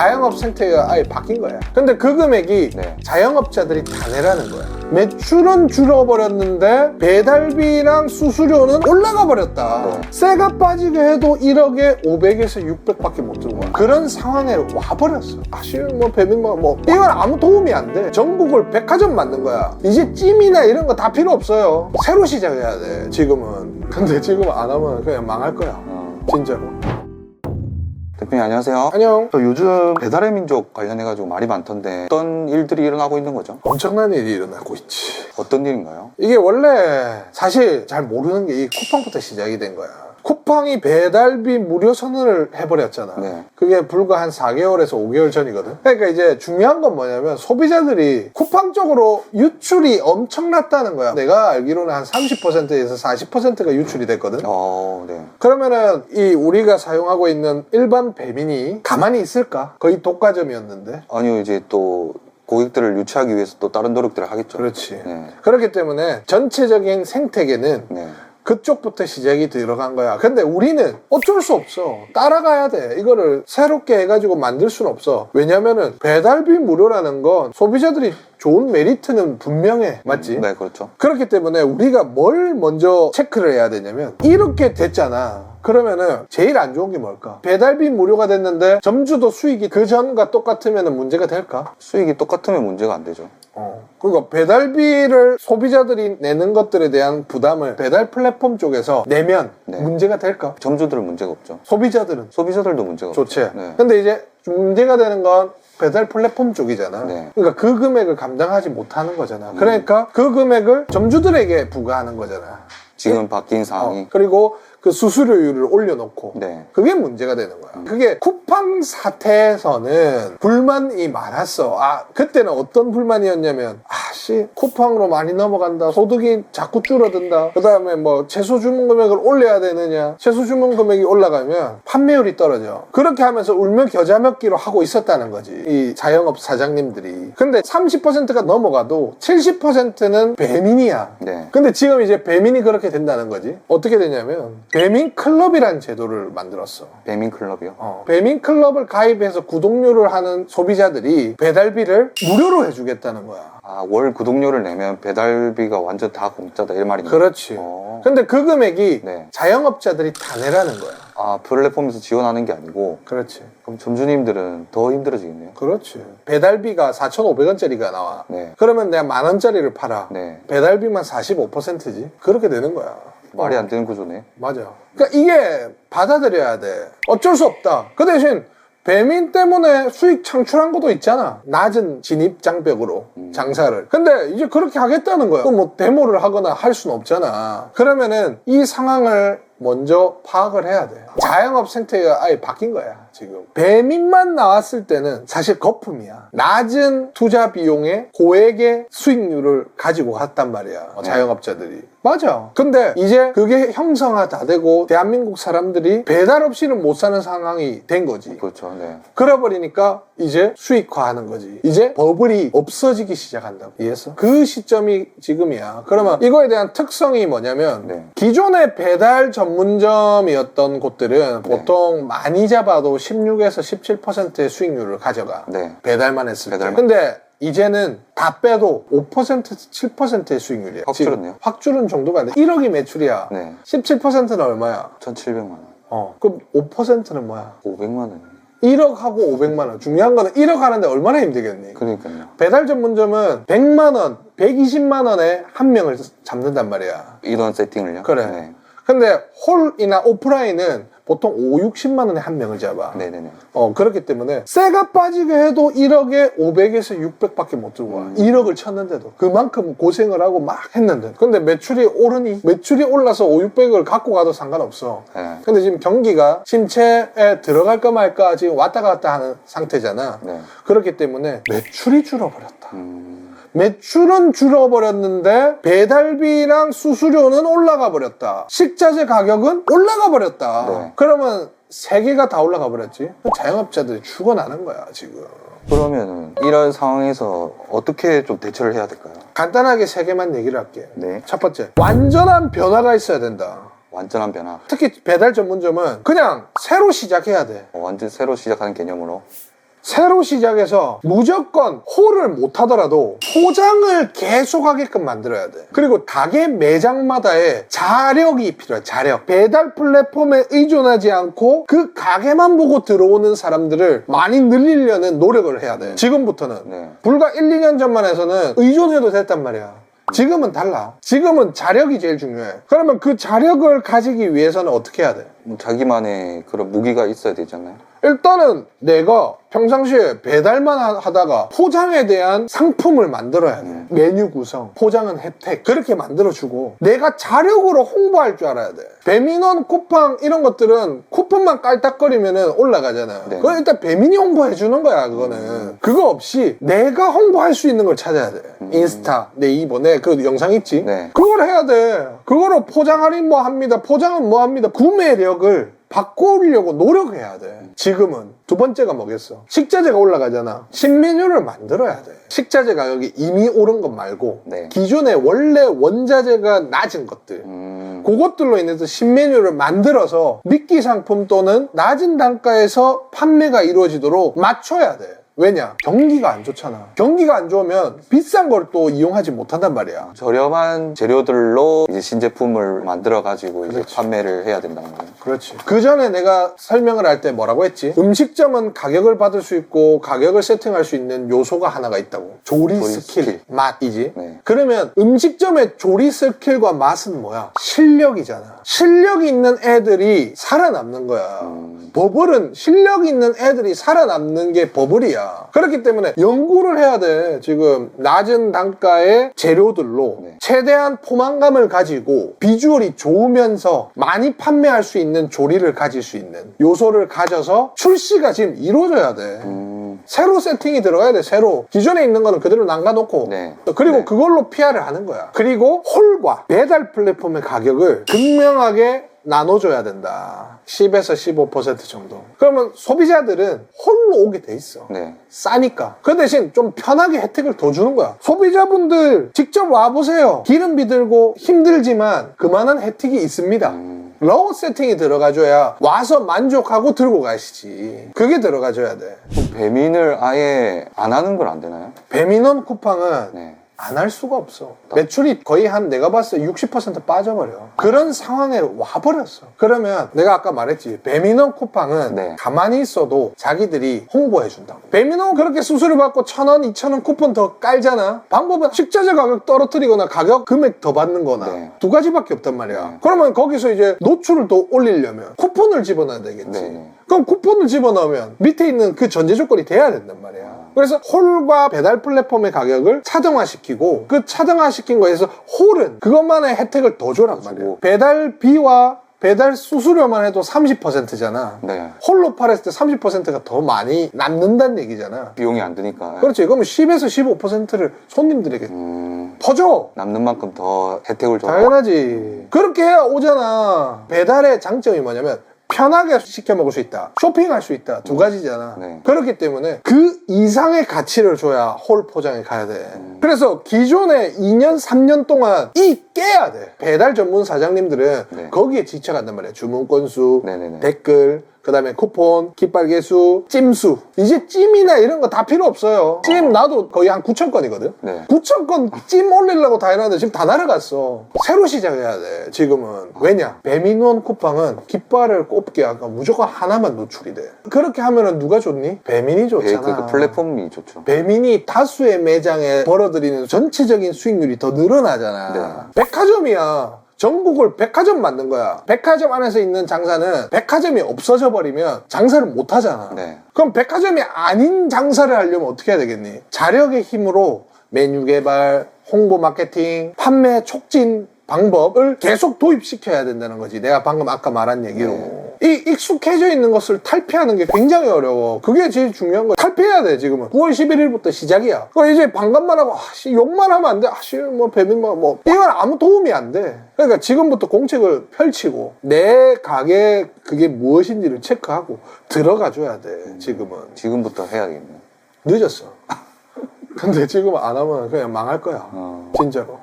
자영업 생태가 아예 바뀐 거야. 근데 그 금액이 네. 자영업자들이 다 내라는 거야. 매출은 줄어버렸는데 배달비랑 수수료는 올라가 버렸다. 네. 세가 빠지게 해도 1억에 500에서 600밖에 못 들고 와. 그런 상황에 와버렸어. 아쉬운 뭐 배민만 뭐 이건 아무 도움이 안 돼. 전국을 백화점 만든 거야. 이제 찜이나 이런 거 다 필요 없어요. 새로 시작해야 돼. 지금은. 근데 지금 안 하면 그냥 망할 거야. 어, 진짜로. 대표님 안녕하세요. 안녕. 저 요즘 배달의 민족 관련해가지고 말이 많던데 어떤 일들이 일어나고 있는 거죠? 엄청난 일이 일어나고 있지. 어떤 일인가요? 이게 원래 사실 잘 모르는 게 이 쿠팡부터 시작이 된 거야. 쿠팡이 배달비 무료 선언을 해버렸잖아. 네. 그게 불과 한 4개월에서 5개월 전이거든. 그러니까 이제 중요한 건 뭐냐면 소비자들이 쿠팡 쪽으로 유출이 엄청났다는 거야. 내가 알기로는 한 30%에서 40%가 유출이 됐거든. 어, 네. 그러면은 이 우리가 사용하고 있는 일반 배민이 가만히 있을까? 거의 독과점이었는데. 아니요, 이제 또 고객들을 유치하기 위해서 또 다른 노력들을 하겠죠. 그렇지. 네. 그렇기 때문에 전체적인 생태계는 네. 그쪽부터 시작이 들어간 거야. 근데 우리는 어쩔 수 없어. 따라가야 돼. 이거를 새롭게 해가지고 만들 수는 없어. 왜냐면은 배달비 무료라는 건 소비자들이 좋은 메리트는 분명해. 맞지? 네, 그렇죠. 그렇기 때문에 우리가 뭘 먼저 체크를 해야 되냐면 이렇게 됐잖아. 그러면은 제일 안 좋은 게 뭘까? 배달비 무료가 됐는데 점주도 수익이 그 전과 똑같으면 문제가 될까? 수익이 똑같으면 문제가 안 되죠. 어. 그러니까 배달비를 소비자들이 내는 것들에 대한 부담을 배달 플랫폼 쪽에서 내면 네. 문제가 될까? 점주들은 문제가 없죠. 소비자들은 소비자들도 문제가 좋지. 없죠. 네. 근데 이제 문제가 되는 건 배달 플랫폼 쪽이잖아. 네. 음. 그러니까 그 금액을 감당하지 못하는 거잖아. 그러니까 그 금액을 점주들에게 부과하는 거잖아. 지금 바뀐 어, 상황이 그리고 그 수수료율을 올려놓고 네. 그게 문제가 되는 거야. 그게 쿠팡 사태에서는 불만이 많았어. 아, 그때는 어떤 불만이었냐면, 아, 씨, 쿠팡으로 많이 넘어간다. 소득이 자꾸 줄어든다. 그 다음에 뭐, 최소 주문 금액을 올려야 되느냐. 최소 주문 금액이 올라가면 판매율이 떨어져. 그렇게 하면서 울며 겨자 먹기로 하고 있었다는 거지. 이 자영업 사장님들이. 근데 30%가 넘어가도 70%는 배민이야. 네. 근데 지금 이제 배민이 그렇게 된다는 거지. 어떻게 되냐면 배민 클럽이라는 제도를 만들었어. 배민 클럽이요. 어. 배민 클럽을 가입해서 구독료를 하는 소비자들이 배달비를 무료로 해주겠다는 거야. 아, 월 구독료를 내면 배달비가 완전 다 공짜다 이 말인가요? 그렇지. 어. 근데 그 금액이 네. 자영업자들이 다 내라는 거야. 아, 플랫폼에서 지원하는 게 아니고 그렇지. 그럼 점주님들은 더 힘들어지겠네요. 그렇지. 배달비가 4,500원짜리가 나와. 네. 그러면 내가 만 원짜리를 팔아. 네. 배달비만 45%지. 그렇게 되는 거야. 말이 어. 안 되는 구조네. 맞아. 그러니까 이게 받아들여야 돼. 어쩔 수 없다. 그 대신 배민 때문에 수익 창출한 것도 있잖아. 낮은 진입 장벽으로 장사를. 근데 이제 그렇게 하겠다는 거야. 그럼 뭐 데모를 하거나 할 수는 없잖아. 그러면은 이 상황을 먼저 파악을 해야 돼. 자영업 생태가 아예 바뀐 거야, 지금. 배민만 나왔을 때는 사실 거품이야. 낮은 투자 비용에 고액의 수익률을 가지고 갔단 말이야. 어, 자영업자들이. 맞아. 근데 이제 그게 형성화 다 되고 대한민국 사람들이 배달 없이는 못 사는 상황이 된 거지. 그렇죠. 네. 그래버리니까 이제 수익화하는 거지. 이제 버블이 없어지기 시작한다고. 이해했어? 그 시점이 지금이야. 그러면 이거에 대한 특성이 뭐냐면 네. 기존의 배달 전문점이었던 곳들은 네. 보통 많이 잡아도 16에서 17%의 수익률을 가져가. 네. 배달만 했을 때. 배달만. 근데 이제는 다 빼도 5%에서 7%의 수익률이야. 확. 줄었네요. 확 줄은 정도가 아니라 1억이 매출이야. 네. 17%는 얼마야? 1,700만 원. 어. 그럼 5%는 뭐야? 500만 원. 1억하고 500만 원. 중요한 거는 1억 하는데 얼마나 힘들겠니? 그러니까요. 배달 전문점은 100만 원, 120만 원에 한 명을 잡는단 말이야. 이런 세팅을요? 그래. 네. 근데 홀이나 오프라인은 보통 5, 60만 원에 한 명을 잡아. 네네네. 어, 그렇기 때문에 세가 빠지게 해도 1억에 500에서 600밖에 못 들고 와. 1억을 쳤는데도 그만큼 고생을 하고 막 했는데. 근데 매출이 오르니 매출이 올라서 5, 600을 갖고 가도 상관없어. 네. 근데 지금 경기가 침체에 들어갈까 말까 지금 왔다 갔다 하는 상태잖아. 네. 그렇기 때문에 매출이 줄어버렸다. 음, 매출은 줄어버렸는데 배달비랑 수수료는 올라가 버렸다. 식자재 가격은 올라가 버렸다. 네. 그러면 세 개가 다 올라가 버렸지. 자영업자들이 죽어나는 거야 지금. 그러면은 이런 상황에서 어떻게 좀 대처를 해야 될까요? 간단하게 세 개만 얘기를 할게. 네. 첫 번째, 완전한 변화가 있어야 된다. 완전한 변화. 특히 배달 전문점은 그냥 새로 시작해야 돼. 어, 완전 새로 시작하는 개념으로. 새로 시작해서 무조건 홀을 못 하더라도 포장을 계속하게끔 만들어야 돼. 그리고 가게 매장마다의 자력이 필요해. 자력. 배달 플랫폼에 의존하지 않고 그 가게만 보고 들어오는 사람들을 많이 늘리려는 노력을 해야 돼. 지금부터는. 네. 불과 1, 2년 전만 해서는 의존해도 됐단 말이야. 지금은 달라. 지금은 자력이 제일 중요해. 그러면 그 자력을 가지기 위해서는 어떻게 해야 돼? 뭐 자기만의 그런 무기가 있어야 되잖아요. 일단은 내가 평상시에 배달만 하- 하다가 포장에 대한 상품을 만들어야 돼. 메뉴 구성, 포장은 혜택 그렇게 만들어주고 내가 자력으로 홍보할 줄 알아야 돼. 배민원 쿠팡 이런 것들은 쿠폰만 깔딱거리면 올라가잖아요. 네. 그건 일단 배민이 홍보해 주는 거야 그거는. 그거 없이 내가 홍보할 수 있는 걸 찾아야 돼. 인스타, 네이버, 내그 영상 있지? 네. 그걸 해야 돼. 그거로 포장 할인 뭐 합니다. 포장은 뭐 합니다. 구매력을 바꾸려고 노력해야 돼. 지금은 두 번째가 뭐겠어? 식자재가 올라가잖아. 신메뉴를 만들어야 돼. 식자재 가격이 이미 오른 것 말고 네. 기존에 원래 원자재가 낮은 것들. 음, 그것들로 인해서 신메뉴를 만들어서 미끼 상품 또는 낮은 단가에서 판매가 이루어지도록 맞춰야 돼. 왜냐? 경기가 안 좋잖아. 경기가 안 좋으면 비싼 걸 또 이용하지 못한단 말이야. 저렴한 재료들로 이제 신제품을 만들어 가지고 이제 그렇지. 판매를 해야 된다는 거예요. 그렇지. 그 전에 내가 설명을 할 때 뭐라고 했지? 음식점은 가격을 받을 수 있고 가격을 세팅할 수 있는 요소가 하나가 있다고. 조리, 조리 스킬, 스킬. 맛이지. 네. 그러면 음식점의 조리 스킬과 맛은 뭐야? 실력이잖아. 실력 있는 애들이 살아남는 거야. 음. 버블은 실력 있는 애들이 살아남는 게 버블이야. 그렇기 때문에 연구를 해야 돼. 지금 낮은 단가의 재료들로 네. 최대한 포만감을 가지고 비주얼이 좋으면서 많이 판매할 수 있는 조리를 가질 수 있는 요소를 가져서 출시가 지금 이루어져야 돼. 음, 새로 세팅이 들어가야 돼, 새로. 기존에 있는 거는 그대로 남가놓고. 네. 그리고 네. 그걸로 PR을 하는 거야. 그리고 홀과 배달 플랫폼의 가격을 극명하게 나눠줘야 된다. 10에서 15% 정도. 그러면 소비자들은 홀로 오게 돼 있어. 네. 싸니까. 그 대신 좀 편하게 혜택을 더 주는 거야. 소비자분들 직접 와보세요. 기름비 들고 힘들지만 그만한 혜택이 있습니다. 음, 로우 세팅이 들어가줘야 와서 만족하고 들고 가시지. 그게 들어가줘야 돼. 그럼 배민을 아예 안 하는 건안 되나요? 배민원 쿠팡은 네. 안 할 수가 없어. 매출이 거의 한 내가 봤을 때 60% 빠져버려. 그런 상황에 와버렸어. 그러면 내가 아까 말했지. 배민원 쿠팡은 네. 가만히 있어도 자기들이 홍보해준다고. 배민원 그렇게 수수료 받고 천 원, 이천 원 쿠폰 더 깔잖아. 방법은 식자재 가격 떨어뜨리거나 가격 금액 더 받는 거나 네. 두 가지밖에 없단 말이야. 네. 그러면 거기서 이제 노출을 더 올리려면 쿠폰을 집어넣어야 되겠지. 네. 그럼 쿠폰을 집어넣으면 밑에 있는 그 전제 조건이 돼야 된단 말이야. 그래서 홀과 배달 플랫폼의 가격을 차등화시키고 그 차등화시킨 거에서 홀은 그것만의 혜택을 더 줘란. 주고. 배달비와 배달 수수료만 해도 30%잖아. 네. 홀로 팔았을 때 30%가 더 많이 남는다는 얘기잖아. 비용이 안 드니까. 그렇지. 그러면 10에서 15%를 손님들에게 음, 퍼줘. 남는 만큼 더 혜택을 줘. 당연하지. 그렇게 해야 오잖아. 배달의 장점이 뭐냐면 편하게 시켜 먹을 수 있다. 쇼핑할 수 있다. 두 가지잖아. 네. 그렇기 때문에 그 이상의 가치를 줘야 홀 포장에 가야 돼. 음. 그래서 기존에 2년, 3년 동안 이 깨야 돼. 배달 전문 사장님들은 네. 거기에 지쳐간단 말이야. 주문 건수, 네네네. 댓글, 그 다음에 쿠폰, 깃발 개수, 찜수. 이제 찜이나 이런 거 다 필요 없어요. 찜 나도 거의 한 9천 건이거든. 네. 9천 건 찜 올리려고 다 해놨는데 지금 다 날아갔어. 새로 시작해야 돼, 지금은. 왜냐? 배민원 쿠팡은 깃발을 꼽게 아까 무조건 하나만 노출이 돼. 그렇게 하면은 누가 좋니? 배민이 배, 좋잖아. 그, 그 플랫폼이 좋죠. 배민이 다수의 매장에 벌어들이는 전체적인 수익률이 더 늘어나잖아. 네. 백화점이야. 전국을 백화점 만든 거야. 백화점 안에서 있는 장사는 백화점이 없어져 버리면 장사를 못 하잖아. 네. 그럼 백화점이 아닌 장사를 하려면 어떻게 해야 되겠니? 자력의 힘으로 메뉴 개발, 홍보 마케팅, 판매 촉진 방법을 계속 도입시켜야 된다는 거지. 내가 방금 아까 말한 얘기로. 네. 이 익숙해져 있는 것을 탈피하는 게 굉장히 어려워. 그게 제일 중요한 거야. 탈피해야 돼, 지금은. 9월 11일부터 시작이야. 그 이제 반감만 하고, 아, 씨, 욕만 하면 안 돼. 아, 씨, 뭐, 배민만, 뭐. 이건 아무 도움이 안 돼. 그러니까 지금부터 공책을 펼치고, 내 가게 그게 무엇인지를 체크하고, 들어가줘야 돼, 지금은. 지금부터 해야겠네요. 늦었어. 근데 지금 안 하면 그냥 망할 거야. 어. 진짜로.